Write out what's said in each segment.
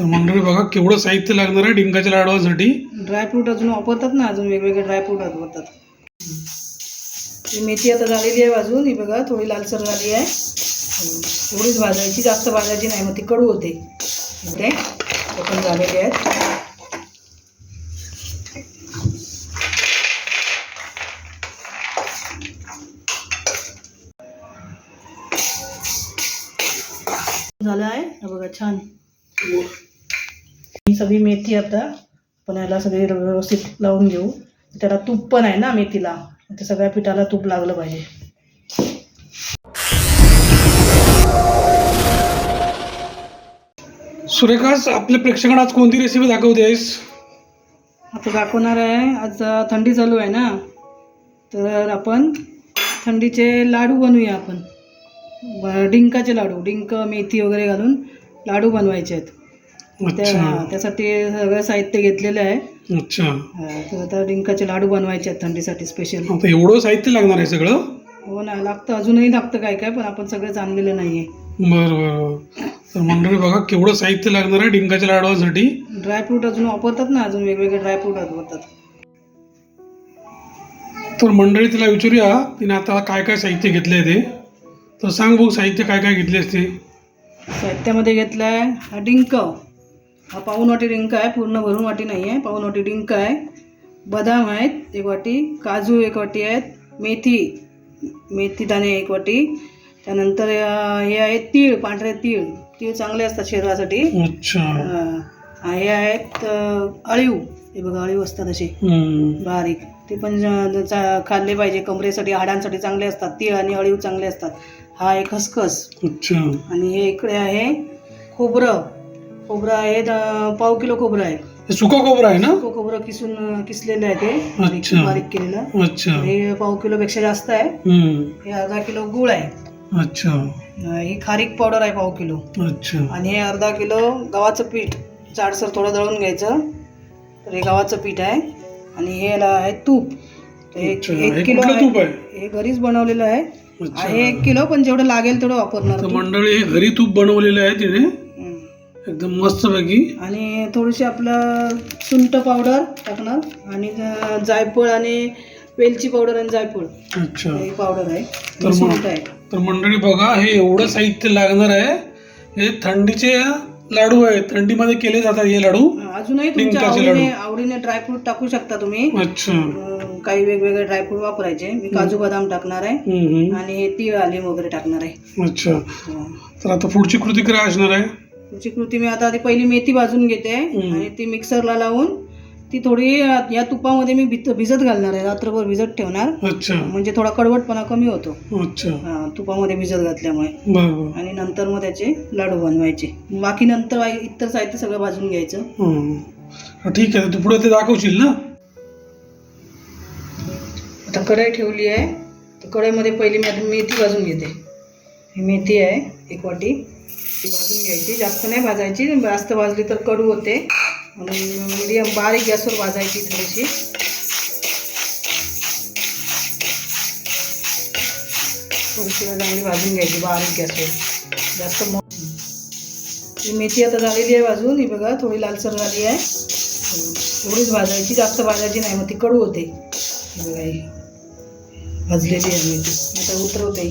तर मंडळी बघा केवढं साहित्य लागणार आहे डिंकाच्या लाडवासाठी. ड्रायफ्रूट अजून वापरतात ना अजून वेगवेगळे ड्रायफ्रूट वापरतात. ही मेथी आता झालेली आहे भाजून ही बघा थोडी लालसर झाली आहे. थोडीच भाजायची जास्त भाजायची नाही मग ती कडू होते. ते पण झालेले आहेत. झालं आहे बघा छान. ही सगळी मेथी आता आपण याला सगळी व्यवस्थित लावून घेऊ. त्याला तूप पण आहे ना मेथीला. त्या सगळ्या पिठाला तूप लागलं पाहिजे. सुरेखास आपल्या प्रेक्षकांना आज कोणती रेसिपी दाखवतेस आता दाखवणार आहे. आज थंडी चालू आहे ना. तर आपण थंडीचे लाडू बनवूया आपण. डिंकाचे लाडू डिंक मेथी वगैरे घालून लाडू बनवायचे आहेत. त्या त्यासाठी सगळं साहित्य घेतलेलं आहे. अच्छा. तर आता डिंकाचे लाडू बनवायचे आहेत थंडीसाठी स्पेशल आता एवढं साहित्य लागणार आहे सगळं? हो ना लागतं. अजूनही लागतं काय काय पण आपण सगळंच आणलेलं नाही आहे बरं बरं. तर मंडळी बघा केवढं साहित्य लागणार आहे डिंकाच्या लाडवासाठी. ड्रायफ्रूट अजून वापरतात ना अजून वेगवेगळे ड्रायफ्रूट वापरतात. तर मंडळी तिला विचारूया तिने आता काय काय साहित्य घेतलं आहे ते. तर सांग बघ साहित्य काय काय घेतले असते. साहित्यामध्ये घेतला आहे हा डिंक. हा पाऊन वाटी डिंक आहे पूर्ण भरून वाटी नाही आहे पाऊन वाटी डिंक आहे. बदाम आहेत एक वाटी. काजू एक वाटी आहेत मेथी मेथी दाणे एक वाटी. त्यानंतर हे आहेत तीळ पांढरे तीळ. तीळ चांगले असतात शरीरासाठी. हे आहेत अळीव. हे बघा अळीव असतात असे. बारीक. ते पण खाल्ले पाहिजे. कमरेसाठी हाडांसाठी चांगले असतात. तीळ आणि अळीव चांगले असतात. हा आहे खसखस. अच्छा. आणि हे इकडे आहे खोबरं. खोबरं आहे द- पाव किलो खोबरं आहे. हे सुका खोबरं आहे ना? तो खोबरं किसून किसलेलं आहे ते. बारीक अच्छा. बारीक केलेलं. अच्छा. हे पाव किलो पेक्षा जास्त आहे. हम्म. हे अर्धा किलो गुळ आहे. अच्छा. अं, ही खारीक पावडर आहे पाव किलो. अच्छा. आणि हे अर्धा किलो गव्हाचं पीठ जाडसर थोडं दळून घ्यायचं. तर हे गव्हाचं पीठ आहे. आणि हे आहे तूप. तर हे अच्छा. एक हे किलो कुठलं तूप आहे? हे घरीच बनवलेलं आहे. अच्छा. आहे एक किलो पण जेवढं लागेल तेवढं वापरणार तर तूप. मंडळी हे घरी तूप बनवलेलं आहे तिने. हं. एकदम मस्तपैकी. आणि थोडीशी आपलं सुंठ पावडर टाकणार आणि जायफळ आणि वेलची पावडर आणि जायफळ. अच्छा. ही पावडर आहे. तर सुंठ आहे. तर मंडळी बघा हे एवढं साहित्य लागणार आहे. हे थंडीचे लाडू आहे थंडीमध्ये केले जातात हे लाडू. अजूनही तुमच्या आवडीने. आवडीने ड्रायफ्रूट टाकू शकता तुम्ही. अच्छा. काही वेगवेगळे ड्रायफ्रूट वापरायचे. मी काजू बदाम टाकणार आहे. आणि हे तीळ आले वगैरे टाकणार आहे. अच्छा. हं. तर आता पुढची कृती काय असणार आहे. तुमची कृती मी आता आधी पहिली मेथी भाजून घेते. आणि ती मिक्सरला लावून ती थोडी या तुपामध्ये मी भिजत घालणार आहे. रात्रभर भिजत ठेवणार. अच्छा. म्हणजे थोडा कडवटपणा कमी होतो. अच्छा. हा, तुपामध्ये भिजत घातल्यामुळे. आणि नंतर मग त्याचे लाडू बनवायचे. बाकी नंतर इतर साहित्य सगळं भाजून घ्यायचं. हं. ठीक आहे. तू पुढे ते दाखवशील ना? आता कढई ठेवली आहे. तर कढईमध्ये पहिली मी आता मेथी भाजून घेते. ही मेथी आहे एक वाटी. ती भाजून घ्यायची. जास्त नाही भाजायची. जास्त भाजली तर कडू होते. म्हणून मीडियम बारीक गॅसवर भाजायची थोडीशी. थोडीशी चांगली भाजून घ्यायची बारीक गॅसवर. जास्त मो ही मेथी आता झालेली आहे भाजून. ही बघा थोडी लालसर झाली आहे. थोडीच भाजायची. जास्त भाजायची नाही मग ती कडू होते. बघा ही भाजलेली आहे मेथी. आता उतरवते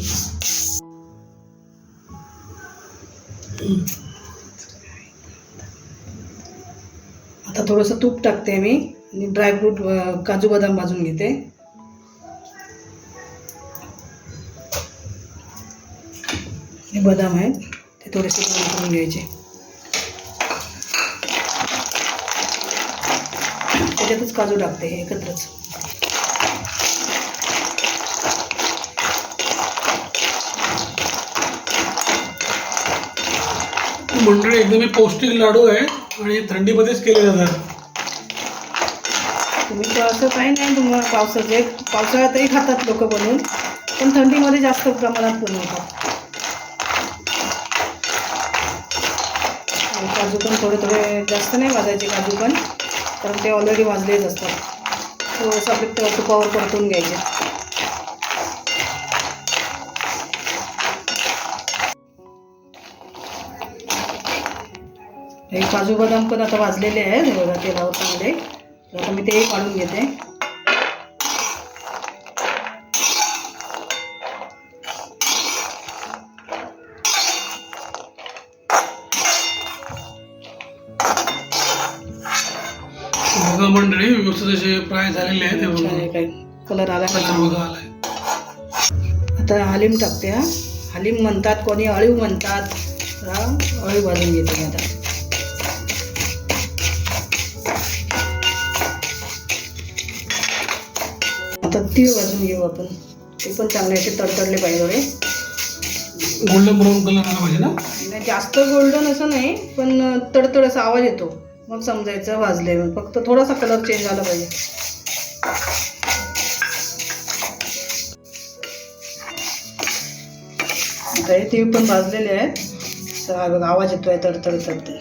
आता थोडंसं तूप टाकते मी आणि ड्रायफ्रूट काजू बदाम भाजून घेते. हे बदाम आहेत ते थोडेसे करून घ्यायचे. त्याच्यातच काजू टाकते हे एकत्रच. मंडळी एकदम पौष्टिक लाडू आहे आणि थंडीमध्येच केले जातात. तुम्ही तर असं काही नाही तुम्हाला पावसाचे पावसाळ्यातही खातात लोक बनवून पण थंडीमध्ये जास्त प्रमाणात बनवतात. काजू पण थोडे थोडे जास्त नाही वाजायचे काजू पण कारण ते ऑलरेडी वाजलेच असतात. थोडंसं आपले त- तुपावर परतून घ्यायचे. हे काजू बदाम पण आता भाजलेले आहेत हे बघा तेलावर चांगले. तर आता मी ते काढून घेते. मंडळी व्यवस्थित असे फ्राय झालेले आहेत. काय कलर आला आता हलीम टाकते हा. हलीम म्हणतात कोणी अळीव म्हणतात. अळीव भाजून घेते आता. तीळ भाजून घेऊ आपण. ते पण चांगले असे तडतडले पाहिजे थोडे. गोल्डन ब्राऊन कलर आला पाहिजे ना? नाही जास्त गोल्डन असं नाही पण तडतड असा आवाज येतो. मग समजायचं भाजले म्हणून. फक्त थोडासा कलर चेंज झाला पाहिजे. आता हे तीळ पण भाजलेले आहेत. तर हा बघा आवाज येतोय तडतड तडते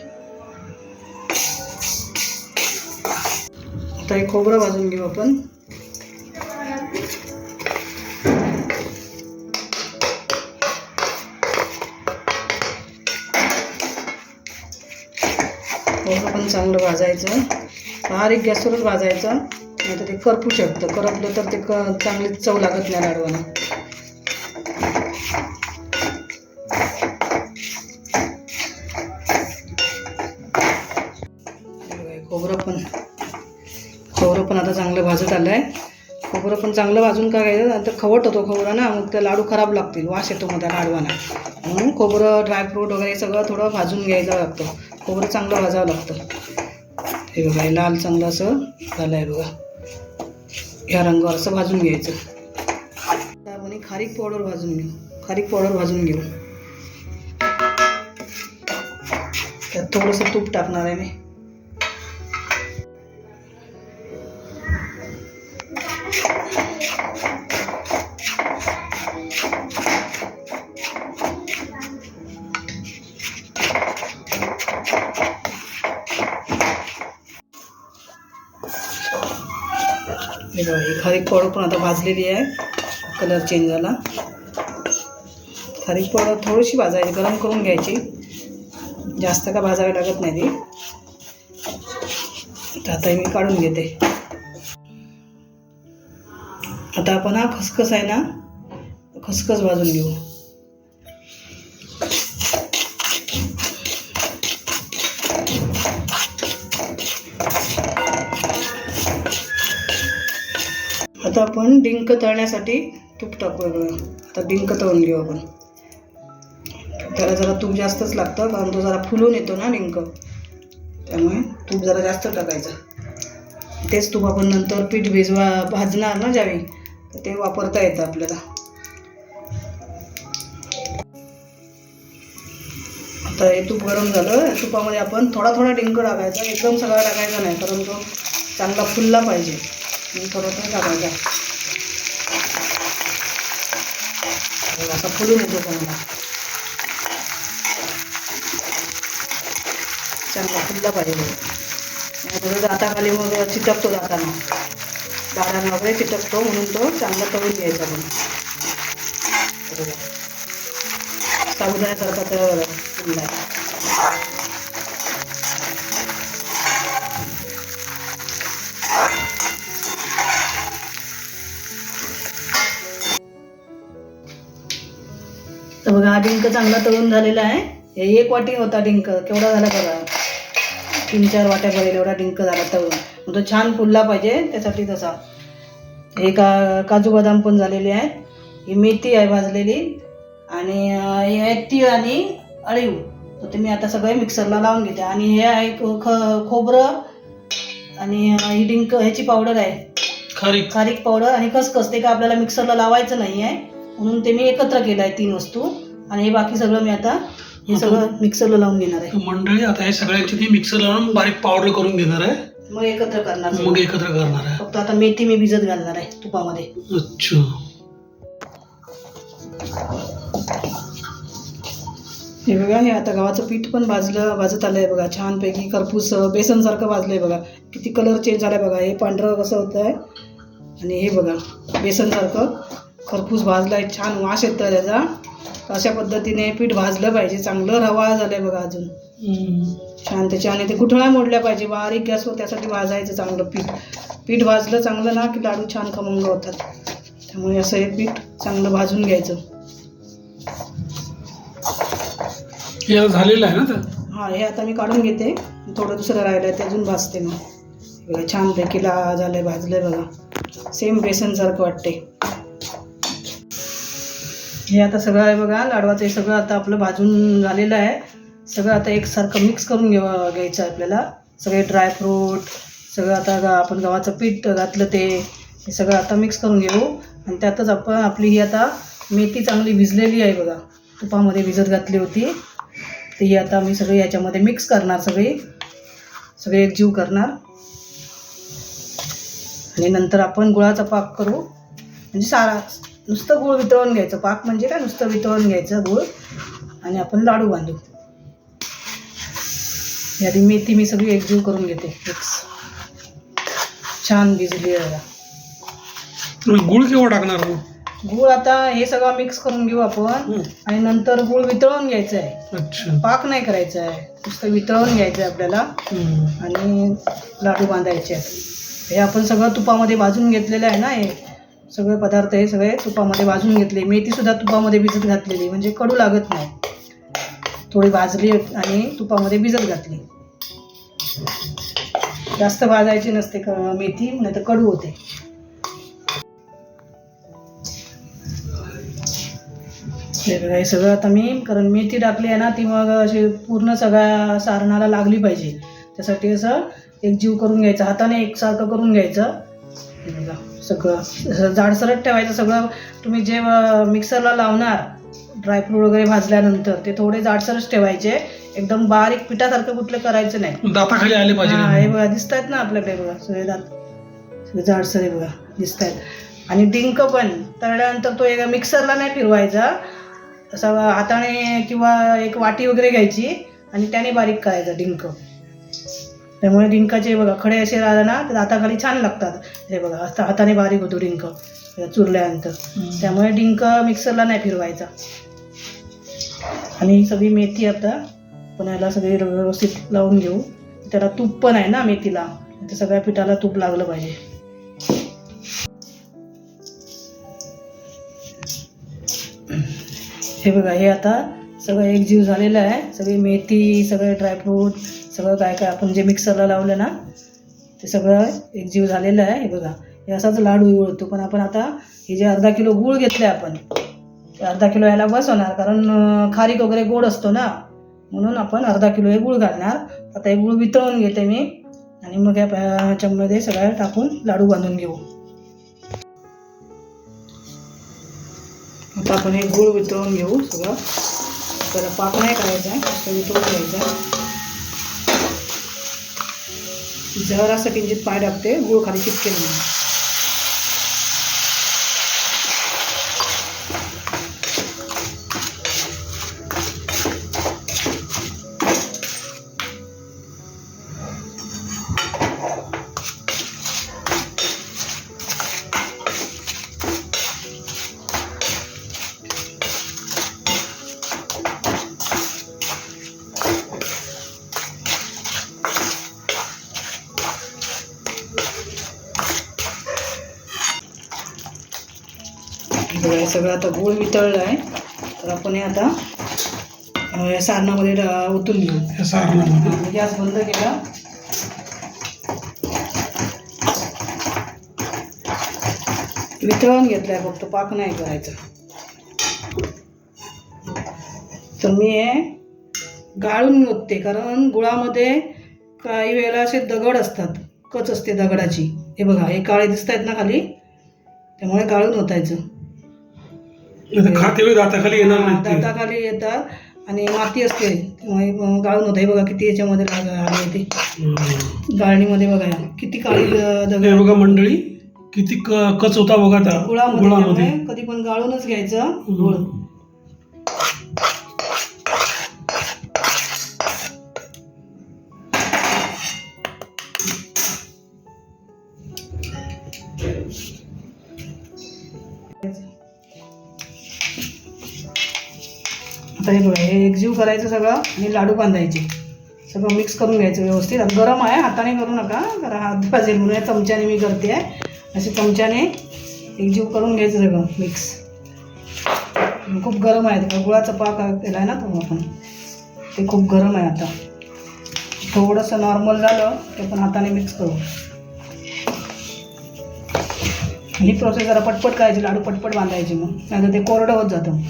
आता हे खोबरं भाजून घेऊ आपण. चांगलं भाजायचं. बारीक गॅसवरच भाजायचं. नाही तर ते करपू शकतं. करपलं तर ते क चांगली चव लागत नाही लाडवाला खोबरं पण. खोबरं पण आता चांगलं भाजत आलं आहे खोबरं पण चांगलं भाजून काय घ्यायचं? नंतर खवट होतो खोबरा ना मग ते लाडू खराब लागतील. वास येतो मग त्या लाडवाना. म्हणून खोबरं ड्रायफ्रूट वगैरे सगळं थोडं भाजून घ्यायचं लागतं. खोबरं चांगलं भाजावं लागतं. हे बघा हे लाल चांगलं असं झालं आहे बघा. ह्या रंगावर असं भाजून घ्यायचं. आता खारीक पावडर भाजून घेऊ. खारीक पावडर भाजून घेऊ. त्यात थोडंसं तूप टाकणार आहे मी. हे ही खारीक पावडर पण आता भाजलेली आहे कलर चेंज झाला. खारीक पावडर थोडीशी भाजायची गरम करून घ्यायची. जास्त का भाजावी लागत नाही ती. तर आता मी काढून घेते. आता आपण हा खसखस आहे ना खसखस भाजून घेऊ. आता आपण डिंक तळण्यासाठी तूप टाकू बघा. आता डिंक तळून घेऊ आपण. त्याला जरा तूप जास्तच लागतं कारण तो जरा फुलून येतो ना डिंक. त्यामुळे तूप जरा जास्त टाकायचं. तेच तूप आपण नंतर पीठ भिजवा भाजणार ना ज्यावेळी तर ते वापरता येतं आपल्याला. आता हे तूप गरम झालं तुपामध्ये आपण थोडा थोडा डिंक टाकायचा. एकदम सगळा टाकायचा नाही कारण तो चांगला फुलला पाहिजे. म्हणून थोडा थोडा टाकायचा बघा, आता फुलून येतो चांगला चांगला फुलला पाहिजे नाहीतर दाताखाली मग चिटकतो जाताना दारांना वगैरे चिटकतो म्हणून तो चांगला तळून घ्यायचा पण बघा. साबुदाण्यासारखा तयार झाला फुलला हा डिंक चांगला तळून झालेला आहे. हे एक वाटी होता डिंक. केवढा झाला बघा? तीन चार वाट्या पडेल एवढा डिंक झाला तळून. मग तो छान फुलला पाहिजे त्यासाठी तसा. हे का काजू बदाम पण झालेले आहेत. ही मेथी आहे भाजलेली. आणि हे आहे तीळ आणि अळीव. तर ते मी आता सगळे मिक्सरला लावून घेते. आणि हे आहे ख खोबरं. आणि ही डिंक ह्याची पावडर आहे. खारीक खारीक पावडर आणि खसखस. ते का आपल्याला मिक्सरला लावायचं नाही आहे म्हणून ते मी एकत्र केलं आहे तीन वस्तू. आणि हे बाकी सगळं मी आता हे सगळं मिक्सरला लावून घेणार आहे. मंडळी आता हे सगळ्यांची ती मिक्सर लावून बारीक पावडर करून घेणार आहे. मग एकत्र करणार. मग एकत्र करणार आहे. फक्त आता मेथी मी भिजत घालणार आहे तुपामध्ये. अच्छा. हे बघा हे आता गव्हाचं पीठ पण भाजलं भाजत आलंय बघा छानपैकी खरपूस बेसनसारखं भाजलंय बघा. किती कलर चेंज झालाय बघा. हे पांढरं कसं होतं आहे आणि हे बघा बेसनसारखं खरपूस भाजलाय छान वास येतं त्याचा. अशा पद्धतीने पीठ भाजलं पाहिजे. चांगलं रवाळ झालंय बघा अजून. छान त्याच्या आणि ते गुठळ्या मोडल्या पाहिजे? बारीक गॅसवर त्यासाठी भाजायचं चांगलं पीठ. पीठ भाजलं चांगलं ना की लाडू छान खमंग होतात. त्यामुळे असं हे पीठ चांगलं भाजून घ्यायचं. हे झालेलं आहे ना तर हां हे आता मी काढून घेते. थोडं दुसरं राहिलं आहे ते अजून भाजते मग बघा छानपैकी ला झालं भाजलं आहे बघा सेम बेसनसारखं वाटते हे आता सगळं आहे बघा लाडवाचं हे सगळं आता आपलं भाजून झालेलं आहे. सगळं आता एकसारखं मिक्स करून घे घ्यायचं आहे आपल्याला. सगळे ड्रायफ्रूट सगळं आता गा आपण गव्हाचं पीठ घातलं ते हे सगळं आता मिक्स करून घेऊ. आणि त्यातच आपण आपली ही आता मेथी चांगली भिजलेली आहे बघा. तुपामध्ये भिजत घातली होती. तर ही आता मी सगळी याच्यामध्ये मिक्स करणार सगळी. सगळे एकजीव करणार. आणि नंतर आपण गुळाचा पाक करू. म्हणजे सारा नुसतं गुळ वितळून घ्यायचं. पाक म्हणजे काय? नुसतं वितळून घ्यायचं गुळ आणि आपण लाडू बांधू. यादी मेथी मी सगळी एकजीव करून घेते. मिक्स छान भिजली गुळ केव्हा टाकणार गुळ आता हे सगळं मिक्स करून घेऊ आपण. आणि नंतर गुळ वितळून घ्यायचं आहे. पाक नाही करायचा आहे. नुसतं वितळून घ्यायचं आहे आपल्याला. आणि लाडू बांधायचे आहेत. हे आपण सगळं तुपामध्ये भाजून घेतलेलं आहे ना हे? सगळे पदार्थ हे सगळे तुपामध्ये भाजून घेतले. मेथीसुद्धा तुपामध्ये भिजत घातलेली म्हणजे कडू लागत नाही. थोडी भाजली आणि तुपामध्ये भिजत घातली. जास्त भाजायची नसते मेथी नाही तर कडू होते. हे हे सगळं आता मी कारण मेथी टाकली आहे ना ती मग अशी पूर्ण सगळ्या सारणाला लागली पाहिजे. त्यासाठी असं एक जीव करून घ्यायचा हाताने एकसारखं करून घ्यायचं. बघा. सगळं जाडसरट ठेवायचं सगळं तुम्ही जे मिक्सरला लावणार ड्रायफ्रूट वगैरे भाजल्यानंतर ते थोडे जाडसरच ठेवायचे. एकदम बारीक पिठासारखं कुठलं करायचं नाही. दाताखाली आले हा, हे पाहिजे बघा दिसत आहेत ना आपल्याकडे बघा सगळे दात. सगळे जाडसर आहे बघा दिसत आहेत आणि डिंक पण तळल्यानंतर तो एका मिक्सरला नाही फिरवायचा. असा हाताने किंवा एक वाटी वगैरे घ्यायची आणि त्याने बारीक करायचा डिंक. त्यामुळे डिंकाचे बघा खडे असे राहिले ना तर हाताखाली छान लागतात. हे बघा आता हाताने बारीक होतो डिंक चुरल्यानंतर. त्यामुळे डिंक मिक्सरला नाही फिरवायचा. आणि ही सगळी मेथी आता पण याला सगळी व्यवस्थित लावून घेऊ. त्याला तूप पण आहे ना मेथीला त्या सगळ्या पिठाला तूप लागलं पाहिजे. हे बघा हे आता सगळं एकजीव झालेलं आहे. सगळी मेथी सगळे ड्रायफ्रूट सगळं काय काय आपण जे मिक्सरला लावलं ना ते सगळं एकजीव झालेलं आहे. हे बघा हे असाच लाडू उळतो पण आपण आता हे जे अर्धा किलो गूळ घेतले आपण ते अर्धा किलो याला बस होणार कारण खारीक वगैरे गोड असतो ना म्हणून आपण अर्धा किलो हे गूळ घालणार. आता हे गूळ वितळून घेते मी आणि मग या ह्याच्यामध्ये सगळ्या टाकून लाडू बांधून घेऊ. आता आपण हे गूळ वितळून घेऊ सगळं. त्याला पाक नाही करायचा आहे वितळून वितळून आहे. जरासं किंचित म्हणजे पाय टाकते गुळ खाली चिटकेल म्हणून. आता गूळ वितळलं आहे. तर आपण हे आता या सारणामध्ये ओतून घेऊ. सारणामध्ये. हा, गॅस बंद केला. वितळून घेतलाय फक्त पाक नाही करायचा. तर मी हे गाळून ओतते कारण गुळामध्ये काही वेळेला असे दगड असतात. कच असते दगडाची. हे बघा हे काळे दिसत आहेत ना खाली? त्यामुळे गाळून ओतायचं. खाते दाताखाली येणार नाही ते. दाताखाली येतात आणि माती असते गाळून होतं हे बघा किती याच्यामध्ये लाग आली हम्म. गाळणीमध्ये बघा. किती काळी द- हे दगड बघा मंडळी किती क- कच होता बघा त्या गुळामध्ये गुळामध्ये त्यामुळे कधी पण गाळूनच घ्यायचं गुळ करायचं सगळं आणि लाडू बांधायचे. सगळं मिक्स करून घ्यायचं व्यवस्थित. गरम आहे हाताने करू नका. कारण हात भाजेल म्हणून चमच्याने मी करते. आहे असे चमच्याने एकजीव करून घ्यायचं सगळं मिक्स खूप गरम आहे. गुळाचा पाक केला आहे ना तो आपण. ते खूप गरम आहे आता. थोडंसं नॉर्मल झालं ते पण हाताने मिक्स करू. ही प्रोसेस जरा पटपट करायची लाडू पटपट बांधायची मग. नाहीतर ते कोरडं होत जातं.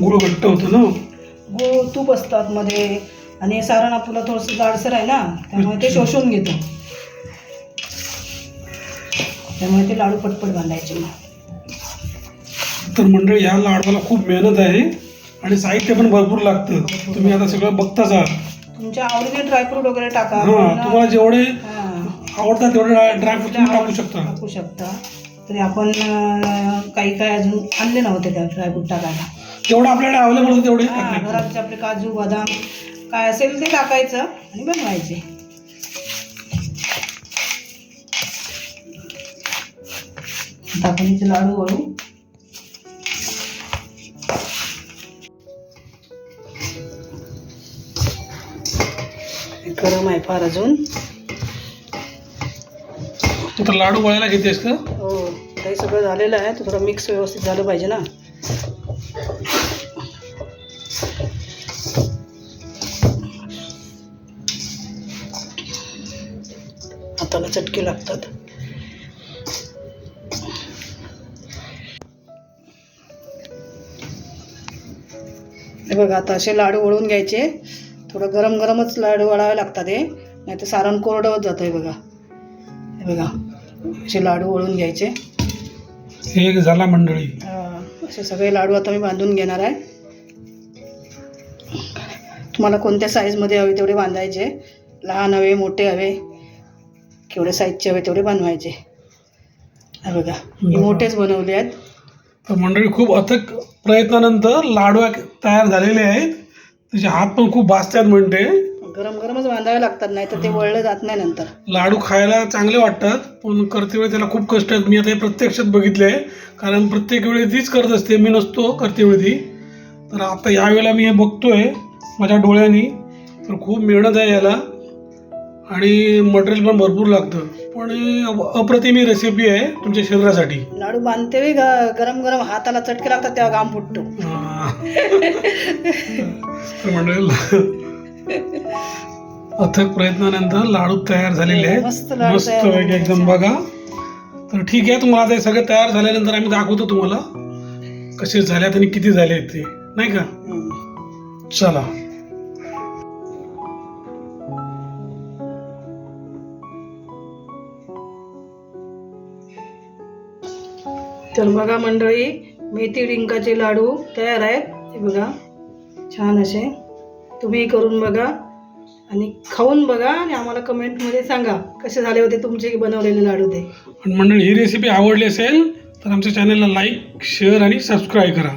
गुळ घट्ट होतं ना? गूळ तूप असतात मध्ये. आणि सारण आपलं थोडंसं जाडसर आहे ना त्यामुळे ते शोषून घेतं. त्यामुळे ते लाडू पटपट बांधायचे मग. तर मंडळी ह्या लाडवाला खूप मेहनत आहे आणि साहित्य पण भरपूर लागतं. तुम्ही आता सगळं बघताच आहात. तुमच्या आवडीने ड्रायफ्रूट वगैरे टाका. हा तुम्हाला जेवढे हां. आवडतात तेवढे ड्रायफ्रूट तुम्ही टाकू शकता. टाकू शकता. तरी आपण काही काही अजून आणले नव्हते त्या ड्रायफ्रूट टाकायला. जेवढं आपल्याकडे अवेलेबल होतं तेवढे? हा, टाकले घरात आपले काजू बदाम काय असेल ते टाकायचं आणि बनवायचे. इथे लाडू वळू हे गरम आहे फार अजून. तू तर लाडू वळायला घेतेस का? हो काही सगळं झालेलं आहे तर थोडं मिक्स व्यवस्थित झालं पाहिजे ना. हाताला चटके लागतात. हे बघा आता असे लाडू वळून घ्यायचे. थोडं गरम गरमच लाडू वळावे लागतात हे. नाही तर सारण कोरडं होत जातं हे बघा. हे बघा असे लाडू वळून घ्यायचे. एक झाला मंडळी. असे सगळे लाडू आता मी बांधून घेणार आहे. तुम्हाला कोणत्या साईजमध्ये हवे तेवढे बांधायचे. लहान हवे मोठे हवे. केवढे साईजचे हवे तेवढे बनवायचे. हे बघा मी. मोठेच बनवले आहेत. तर मंडळी खूप अथक प्रयत्नानंतर लाडू तयार झालेले आहेत. त्याचे हात पण खूप भाजतात म्हणते. गरम गरमच बांधावे लागतात नाही तर ते वळलं जात नाही नंतर. लाडू खायला चांगले वाटतात पण करते वेळी त्याला खूप कष्ट आहेत. मी आता हे प्रत्यक्षात बघितले आहे कारण प्रत्येक वेळी तीच करत असते. मी नसतो करते वेळी ती. तर आता यावेळेला मी हे बघतोय माझ्या डोळ्यांनी. तर खूप मेहनत आहे याला. आणि मटेरियल पण भरपूर लागतं. पण हे अप्रतिमी रेसिपी आहे तुमच्या शरीरासाठी. लाडू बांधते वेळी ग- गरम गरम हाताला चटके लागतात तेव्हा घाम फुटतो. हा. तर मंडळी अथक प्रयत्नानंतर लाडू तयार झालेले आहेत. मस्त लाडू मस्त तयार एकदम. बघा. तर ठीक आहे तुम्हाला आता हे सगळं तयार झाल्यानंतर आम्ही दाखवतो तुम्हाला. कसे झाल्यात आणि किती झाले आहेत ते. नाही का? हम्म. चला. तर बघा मंडळी मेथी डिंकाचे लाडू तयार आहेत. ते बघा छान असे. तुम्ही करून बघा आणि खाऊन बघा आणि आम्हाला कमेंटमध्ये सांगा कसे झाले होते तुमचे बनवलेले लाडू ते. मंडळी ही रेसिपी आवडली असेल तर आमच्या चॅनलला लाईक शेअर आणि सबस्क्राईब करा.